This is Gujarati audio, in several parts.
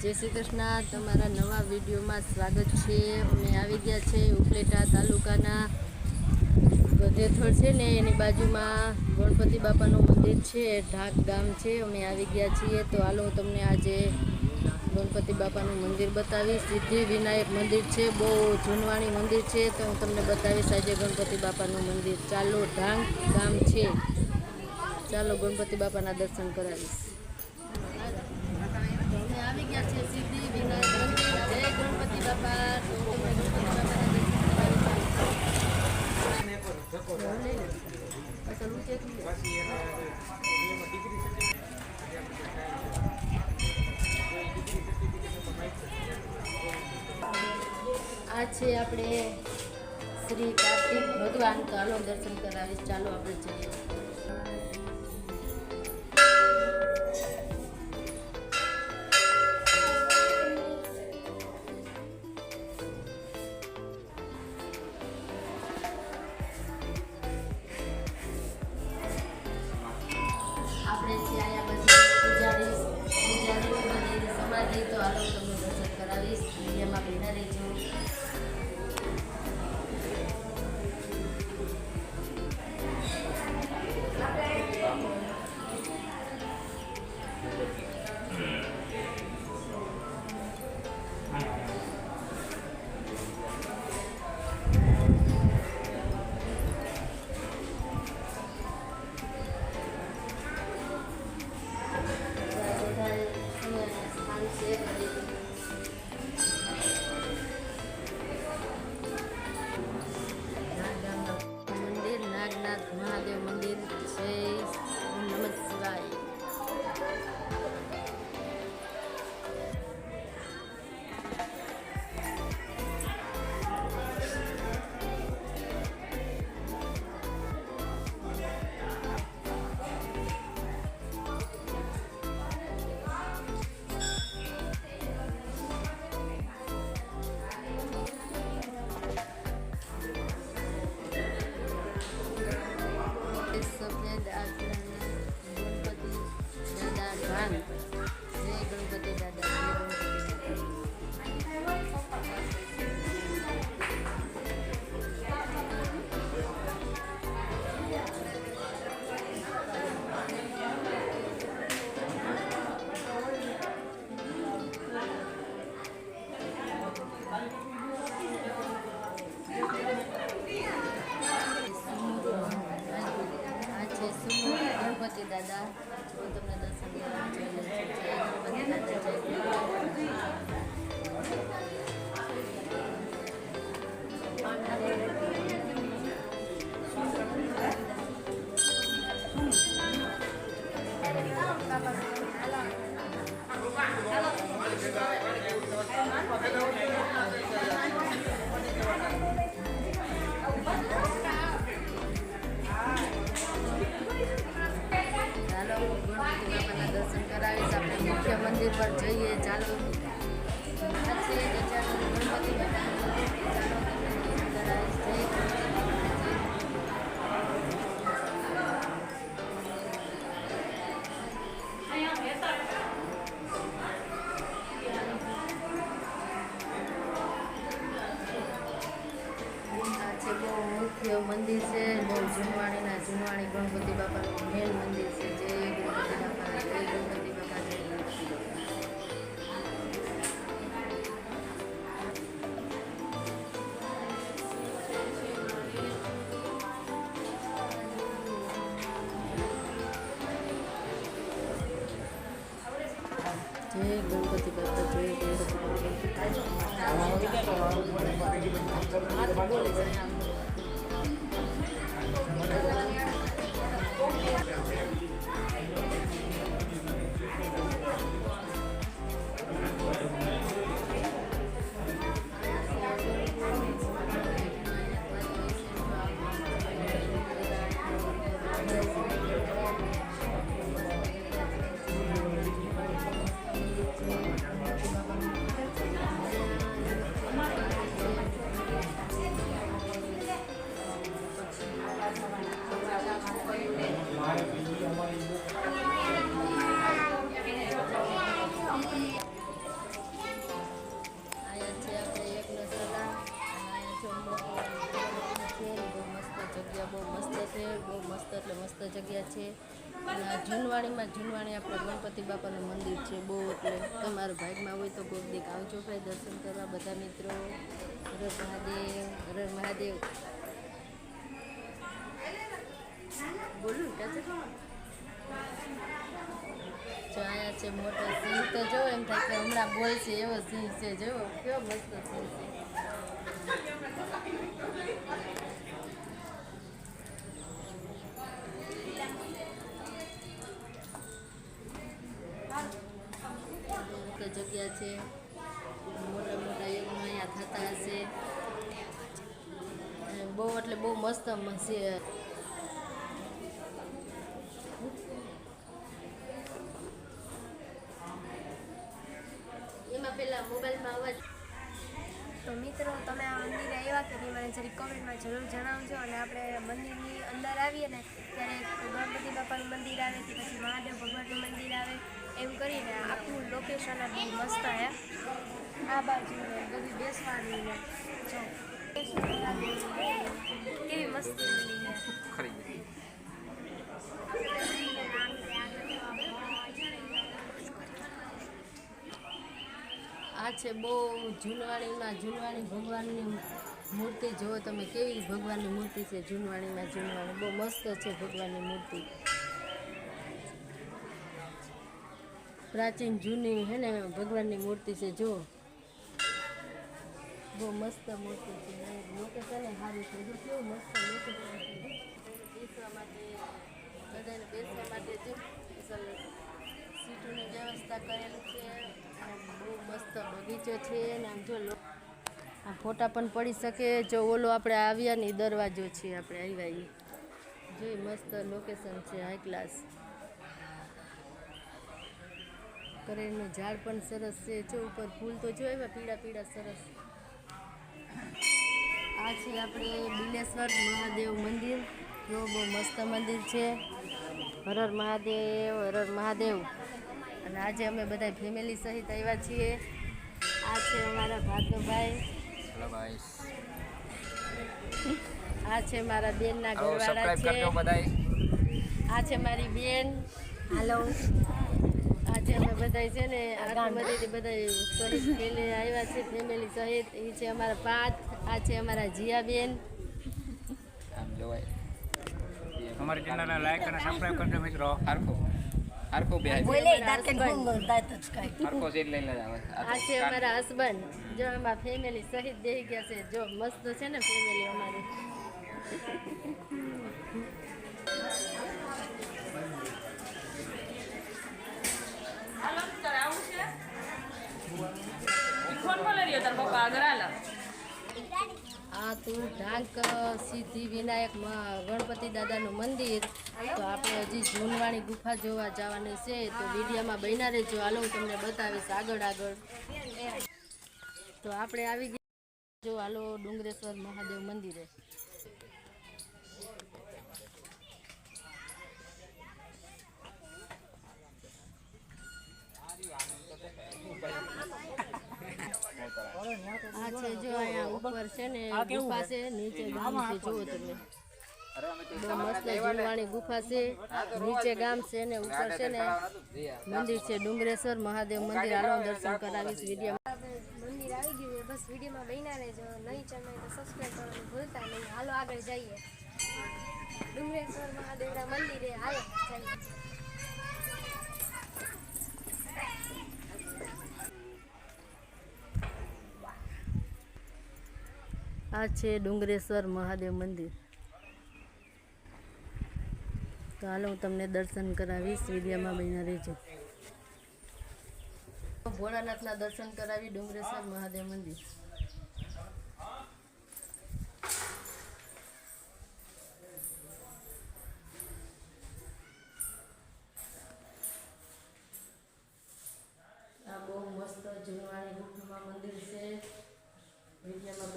જય શ્રી કૃષ્ણ. તમારા નવા વિડીયોમાં સ્વાગત છે. અમે આવી ગયા છે ઉપલેટા તાલુકાના ગધેથળ છે ને, એની બાજુમાં ગણપતિ બાપાનું મંદિર છે, ઢાક ગામ છે. અમે આવી ગયા છીએ તો હાલો હું તમને આજે ગણપતિ બાપાનું મંદિર બતાવીશ. સિદ્ધિ વિનાયક મંદિર છે, બહુ જૂનવાણી મંદિર છે તો હું તમને બતાવીશ આજે ગણપતિ બાપાનું મંદિર. ચાલો, ઢાંક ગામ છે. ચાલો ગણપતિ બાપાના દર્શન કરાવીશ. સિદ્ધિ વિનાયક મંદિર ગણપતિ બાપા. આ છે આપણે શ્રી કાર્તિક ભગવાન તો દર્શન કરાવીશ ચાલો આપણે જઈએ જય ગણપતિ બાપા જય ગણપતિ બાપા બોલે મસ્ત જગ્યા છે. અને આ જૂનવાણીમાં જૂનવાણી આપણે ગણપતિ બાપાનું મંદિર છે બહુ એટલે તમારા ભાગમાં હોય તો ગોબદીક દીક આવજો ભાઈ, દર્શન કરવા બધા મિત્રો. હર મહાદેવ હર મહાદેવ. બોલું અહીંયા છે મોટો સિંહ. તો જો એમ થાય કે હમણાં બોલશે એવો સિંહ છે, જો. કેવો મસ્ત સિંહ છે તો જગ્યા છે. મોટા મોટા યજ્ઞ અહીંયા થતા હશે. બહુ એટલે બહુ મસ્ત છે એમાં પહેલાં મોબાઈલમાં અવાજ તો મિત્રો, તમે આ મંદિરે આવ્યા કે નહીં, મને જરી કોમેન્ટમાં જરૂર જણાવજો. અને આપણે મંદિરની અંદર આવીએ ને, ત્યારે ગણપતિ બાપાનું મંદિર આવે કે પછી મહાદેવ ભગવાનનું મંદિર આવે એમ કરીને આખું લોકેશન બહુ મસ્ત છે. આ બાજુ બધી બેસવાની ને જો. કેવી મસ્ત ખરી આ છે બહુ જૂનવાણીમાં જૂનવાણી ભગવાનની મૂર્તિ. જુઓ તમે કેવી ભગવાનની મૂર્તિ છે જૂનવાણીમાં જૂનવાણી. બહુ મસ્ત છે ભગવાનની મૂર્તિ. પ્રાચીન જૂની હે ને, ભગવાનની મૂર્તિ છે જો બહુ મસ્ત મૂર્તિ છે લોકેશન સારું છે. જો કેવું મસ્ત બેસવા માટે, બધાને બેસવા માટે સીટોની વ્યવસ્થા કરેલી છે. બહુ મસ્ત બગીચો છે આમ જો આ ફોટા પણ પડી શકે. જો ઓલો આપણે આવ્યા ને દરવાજો છે, આપણે આવ્યા એ જોઈ મસ્ત લોકેશન છે હાઈ ક્લાસ કરેલનું ઝાડ પણ સરસ છે. જો ઉપર ફૂલ તો જો એવા પીળા પીળા સરસ. આ છે આપણે બિલેશ્વર મહાદેવ મંદિર. જો બહુ મસ્ત મંદિર છે. હર હર મહાદેવ હરર હર મહાદેવ. અને આજે અમે બધા ફેમિલી સહિત આવ્યા છીએ. આ છે અમારા ભાગભાઈ ભાઈ. આ છે મારા બેનના ઘરવાળા છે. આ છે મારી બેન. હાલો આજે અમે બધા છે ને આટલી બધી બધા સહિત આવ્યા છે ફેમિલી સહિત. એ છે અમારા પાથ આ છે અમારા જીયાબેન. આમ જોવાય. અમારી ચેનલને લાઈક અને સબસ્ક્રાઇબ કરજો મિત્રો. હરખો. હરખો બે હરખો સીટ લઈ લેજો આ છે અમારા હસબન્ડ જો આમાં ફેમિલી સહિત બેસી ગયા છે. જો મસ્ત છે ને ફેમિલી અમારી. આ તું ઢાંક સિદ્ધિ વિનાયક ગણપતિ દાદાનું મંદિર. તો આપણે હજી જૂનવાણી ગુફા જોવા જવાની છે, તો વિડીયોમાં બન્યા રહેજો. હાલો, હું તમને બતાવીશ આગળ આગળ. તો આપણે આવી ગયા. જો હાલો ડુંગરેશ્વર મહાદેવ મંદિરે. આ છે જો અહીંયા ઉપર છે ને ગુફા છે? નીચે ગામ છે જુઓ તમે. મસ્ત જૂનવાણી ગુફા છે નીચે ગામ છે ને ઉપર છે ને મંદિર છે ડુંગરેશ્વર મહાદેવ મંદિર. દર્શન કરાવીશ વીડિયો મંદિર આવી ગયું બસ વિડીયોમાં બન્યા રહેજો. નહીં ચેનલ તો સબસ્ક્રાઈબ કરવાનું ભૂલતા નહીં. હાલો આગળ જઈએ. ડુંગરેશ્વર મહાદેવના મંદિરે હાલો જઈએ. આ છે ડુંગરેશ્વર મહાદેવ મંદિર. તો હાલો હું તમને દર્શન કરાવીશ વિડીયોમાં બન્યા રહેજો. ભોળાનાથના દર્શન કરાવી ડુંગરેશ્વર મહાદેવ મંદિર. બહુ મસ્ત જૂનવાણી ગુફામાં મંદિર છે. વિદ્યામાં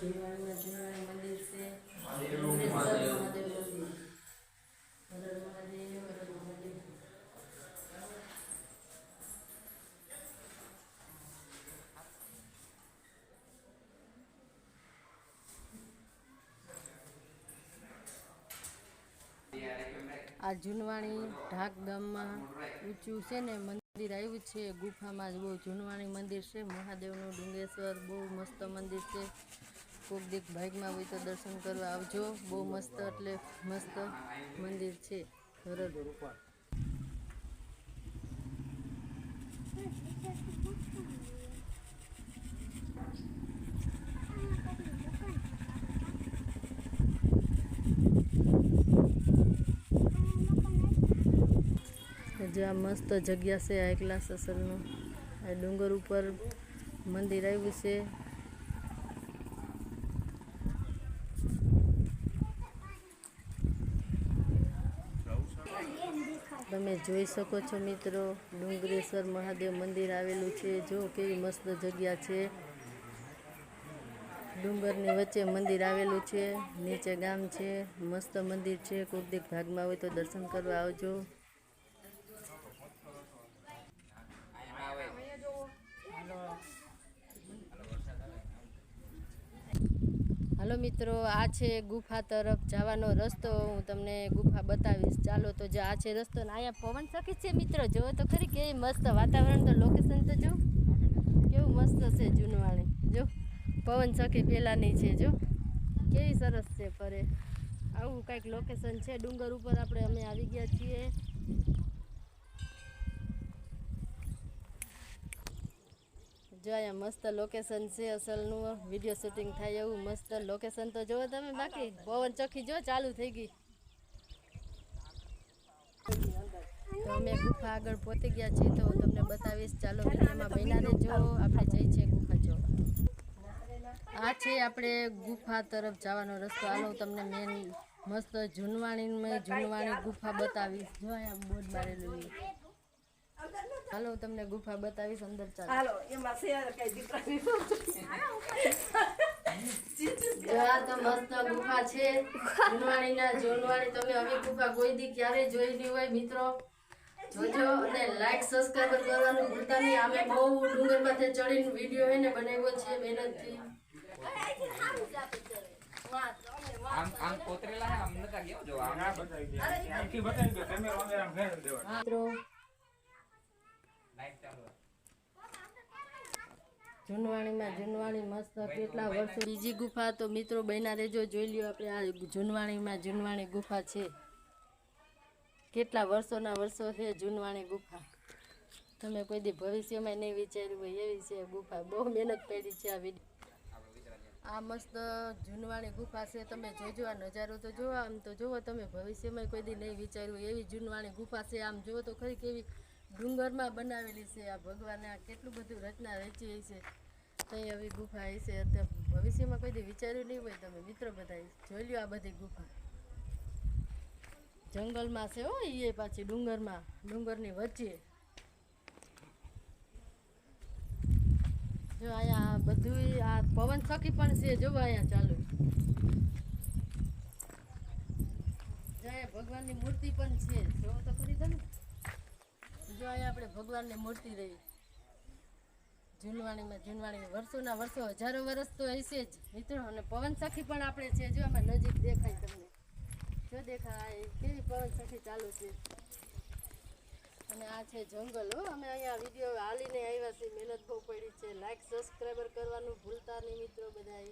મંદિર છે. મહાદેવ મંદિર મહાદેવ. મહાદેવ આ આ જૂનવાણી ઢાક ગામમાં ઊંચું છે ને મંદિર આવ્યું છે. ગુફામાં જ બહુ જૂનવાણી મંદિર છે. મહાદેવનું ડુંગેશ્વર બહુ મસ્ત મંદિર છે. કોક દીક ભાગમાં હોય તો દર્શન કરવા આવજો. બહુ મસ્ત એટલે મસ્ત મંદિર છે. સરળ જ્યાં મસ્ત જગ્યા છે આ એકલા સસલનું આ ડુંગર ઉપર મંદિર આવ્યું છે તમે જોઈ શકો છો મિત્રો, ડુંગરેશ્વર મહાદેવ મંદિર આવેલું છે. જો કેવી મસ્ત જગ્યા છે. ડુંગરની વચ્ચે મંદિર આવેલું છે, નીચે ગામ છે, મસ્ત મંદિર છે. કોઈક ભાગમાં હોય તો દર્શન કરવા આવજો. હાલો મિત્રો, આ છે ગુફા તરફ જવાનો રસ્તો. હું તમને ગુફા બતાવીશ. ચાલો તો જો આ છે રસ્તો ને અહીંયા પવન સખી છે મિત્રો. જુઓ તો ખરી કેવી મસ્ત વાતાવરણ તો લોકેશન તો જો. કેવું મસ્ત છે જૂનવાણી. જો, પવન સખી પેલાની છે, જો. કેવી સરસ છે ફરે. આવું કાંઈક લોકેશન છે. ડુંગર ઉપર આપણે અમે આવી ગયા છીએ. જો અહીંયા મસ્ત લોકેશન છે અસલનું. વીડિયો શૂટિંગ થાય એવું મસ્ત લોકેશન તો જુઓ તમે બાકી. પવન ચોખ્ખી જો, ચાલુ થઈ ગઈ. તો અમે ગુફા આગળ પહોંચી ગયા છીએ, તો હું તમને બતાવીશ. ચાલો વિડીયોમાં બન્યા રહેજો આપણે જઈ છે ગુફા જો આ છે આપણે ગુફા તરફ જવાનો રસ્તો. હું તમને મેન મસ્ત જૂનવાણીમાં જૂનવાણી ગુફા બતાવીશ. જો અહીંયા બોર્ડ મારેલું. હાલો તમને ગુફા બતાવીશ અંદર ચાલો. હાલો એમાં શેર કઈ દીકરાની તો મસ્ત ગુફા છે. જૂનવાણીના જૂનવાણી તમે આવી ગુફા કોઈ દી ક્યારે જોઈ નહીં હોય મિત્રો. જોજો અને લાઈક સબસ્ક્રાઇબ કરવાનું ભૂલતા નહીં. અમે બહુ ડુંગર માથે ચડીને વીડિયો હે ને બનાવ્યો છે મહેનતથી. મિત્રો. બીજી ગુફા તો મિત્રો બન્યા રેજો જોઈ લ્યો આપણે આ જૂનવાણીમાં જૂનવાણી ગુફા છે. કેટલા વર્ષોના વર્ષો છે જૂનવાણી ગુફા. તમે કોઈ દી ભવિષ્યમાં નહીં વિચાર્યું હોય એવી છે ગુફા. બહુ મહેનત પડી છે આ વીડિયો આ મસ્ત જૂનવાણી ગુફા છે, તમે જોજો, આ નજારો તો જોવા, આમ તો જોવો, તમે ભવિષ્યમાં કોઈ દી નહીં વિચાર્યું એવી જૂનવાણી ગુફા છે. આમ જુઓ તો ખરી કેવી ડુંગરમાં બનાવેલી છે. આ ભગવાને આ કેટલું બધું રચના રચી છે. કંઈ આવી ગુફા હશે અત્યારે ભવિષ્યમાં કોઈ વિચાર્યું નહીં હોય. તમે મિત્રો બધા જોઈ લ્યો આ બધી ગુફા. જંગલમાં છે હો એ પાછી ડુંગરમાં. ડુંગરની વચ્ચે. જો અહીંયા બધું આ પવન સખી પણ છે. જો અહીંયા ચાલુ. ભગવાનની મૂર્તિ પણ છે. જો તો ખરી તમે જો અહીંયા આપણે ભગવાનની મૂર્તિ રહી. જૂનવાણીમાં જૂનવાણી વર્ષોના વર્ષો, હજારો વર્ષ તો હશે જ. મિત્રો, અને પવન સખી પણ આપણે છે. જો આમાં નજીક દેખાય તમને. જો દેખાય, કેવી પવન સખી ચાલુ છે. અને આ છે જંગલ, હો. અમે અહીંયા વીડિયો હાલીને આવ્યા છીએ. મહેનત બહુ પડી છે. લાઈક સબસ્ક્રાઈબર કરવાનું ભૂલતા નહીં મિત્રો બધાય.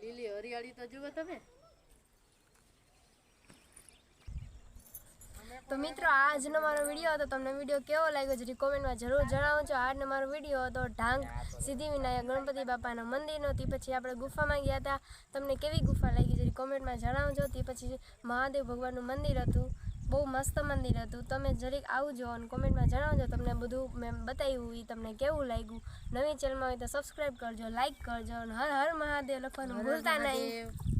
લીલી હરિયાળી તો જુઓ તમે. તો મિત્રો આજનો મારો વીડિયો હતો. તમને વીડિયો કેવો લાગ્યો છે કોમેન્ટમાં જરૂર જણાવજો. આજનો મારો વીડિયો હતો ઢાંગ સિદ્ધિવિનાયક ગણપતિ બાપાના મંદિરનો. તે પછી આપણે ગુફામાં ગયા હતા. તમને કેવી ગુફા લાગી જરી કોમેન્ટમાં જણાવજો. તે પછી મહાદેવ ભગવાનનું મંદિર હતું. બહુ મસ્ત મંદિર હતું. તમે જરીક આવજો અને કોમેન્ટમાં જણાવજો. તમને બધું મેં બતાવ્યું એ તમને કેવું લાગ્યું. નવી ચેનલમાં હોય તો સબસ્ક્રાઈબ કરજો લાઇક કરજો અને હર હર મહાદેવ લખવાનું ભૂલતા નહીં.